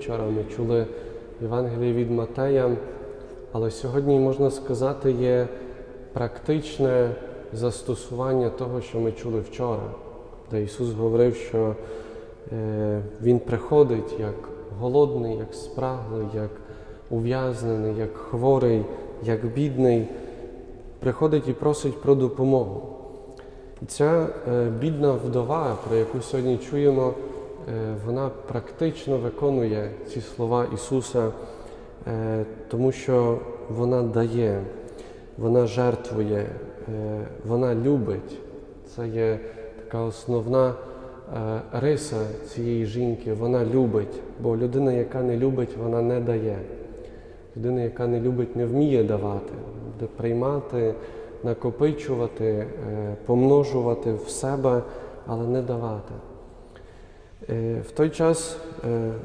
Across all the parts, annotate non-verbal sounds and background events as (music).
Вчора ми чули Євангеліє від Матея, але сьогодні, можна сказати, є практичне застосування того, що ми чули вчора, де Ісус говорив, що е, Він приходить як голодний, як спраглий, як ув'язнений, як хворий, як бідний, приходить і просить про допомогу. І ця е, бідна вдова, про яку сьогодні чуємо, вона практично виконує ці слова Ісуса, е, тому що вона дає, вона жертвує, е, вона любить. Це є така основна е, риса цієї жінки. Вона любить, бо людина, яка не любить, вона не дає. Людина, яка не любить, не вміє давати, буде приймати, накопичувати, е, помножувати в себе, але не давати. В той час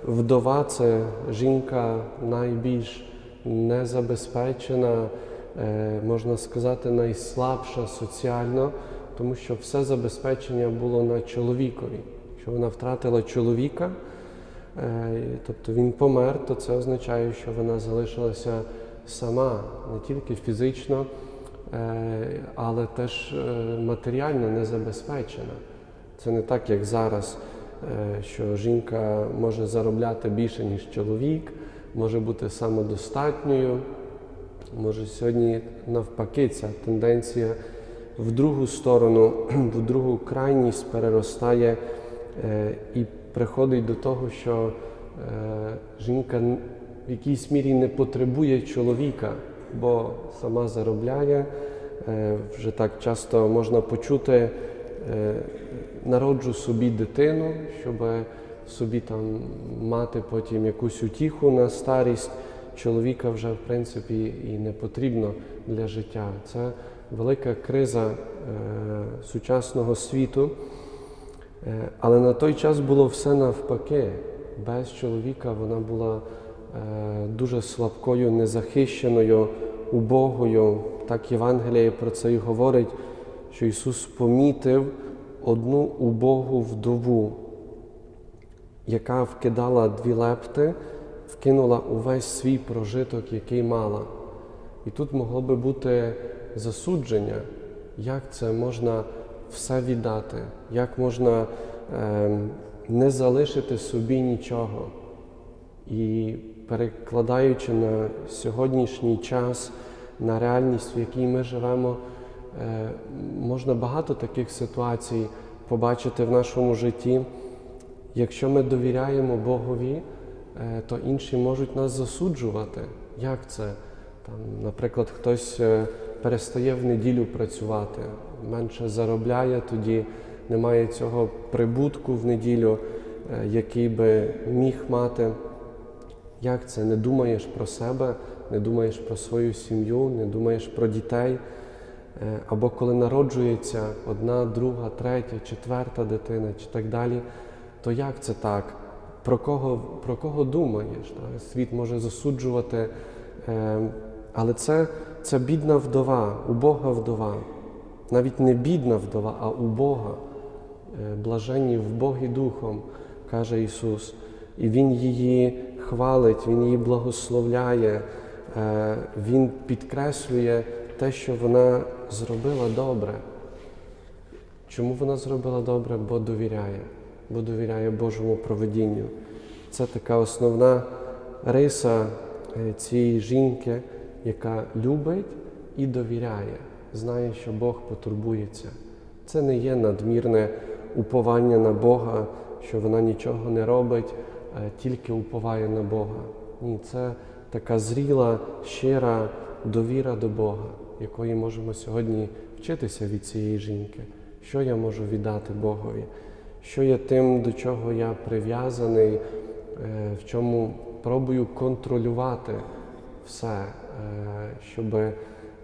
вдова це жінка найбільш незабезпечена, можна сказати, найслабша соціально, тому що все забезпечення було на чоловікові. Якщо вона втратила чоловіка, тобто він помер, то це означає, що вона залишилася сама, не тільки фізично, е, але теж е, матеріально незабезпечена. Це не так, як зараз, що жінка може заробляти більше, ніж чоловік, може бути самодостатньою. Може сьогодні навпаки ця тенденція в другу сторону, (clears throat) в другу крайність переростає е, і приходить до того, що е, жінка в якійсь мірі не потребує чоловіка, бо сама заробляє. Е, Вже так часто можна почути, е, народжу собі дитину, щоб собі там мати потім якусь утіху на старість. Чоловіка вже в принципі і не потрібно для життя. Це велика криза е, сучасного світу. Е, Але на той час було все навпаки. Без чоловіка вона була е, дуже слабкою, незахищеною, убогою. Так Євангеліє про це і говорить, що Ісус помітив одну убогу вдову, яка вкидала дві лепти, вкинула увесь свій прожиток, який мала. І тут могло би бути засудження, як це можна все віддати, як можна ем, не залишити собі нічого. І перекладаючи на сьогоднішній час, на реальність, в якій ми живемо, е, можна багато таких ситуацій побачити в нашому житті. Якщо ми довіряємо Богові, е, то інші можуть нас засуджувати. Як це? Там, наприклад, хтось е, перестає в неділю працювати, менше заробляє, тоді немає цього прибутку в неділю, е, який би міг мати. Як це? Не думаєш про себе, не думаєш про свою сім'ю, не думаєш про дітей. Е, Або коли народжується одна, друга, третя, четверта дитина чи так далі, то як це так? Про кого, про кого думаєш? Так? Світ може засуджувати. Е, Але це, це бідна вдова, убога вдова. Навіть не бідна вдова, а убога. Е, Блаженні в Богі Духом, каже Ісус. І Він її хвалить, Він її благословляє, Він підкреслює те, що вона зробила добре. Чому вона зробила добре? Бо довіряє, бо довіряє Божому проведінню. Це така основна риса е, цієї жінки, яка любить і довіряє, знає, що Бог потурбується. Це не є надмірне уповання на Бога, що вона нічого не робить, тільки уповає на Бога. Ні, це така зріла, щира довіра до Бога, якої можемо сьогодні вчитися від цієї жінки. Що я можу віддати Богові? Що є тим, до чого я прив'язаний, е, в чому пробую контролювати все, е, щоб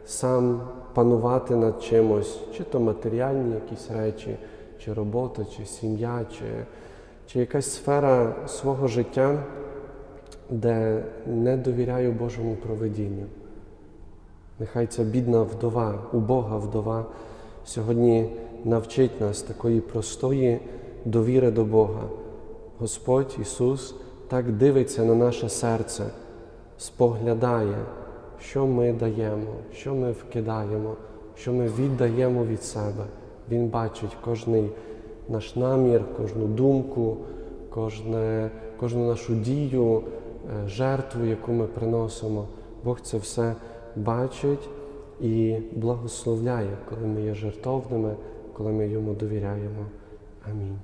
сам панувати над чимось, чи то матеріальні якісь речі, чи робота, чи сім'я, чи, чи якась сфера свого життя, де не довіряю Божому проведінню. Нехай ця бідна вдова, убога вдова сьогодні навчить нас такої простої довіри до Бога. Господь Ісус так дивиться на наше серце, споглядає, що ми даємо, що ми вкидаємо, що ми віддаємо від себе. Він бачить кожний наш намір, кожну думку, кожне, кожну нашу дію, е, жертву, яку ми приносимо. Бог це все бачить і благословляє, коли ми є жертовними, коли ми йому довіряємо. Амінь.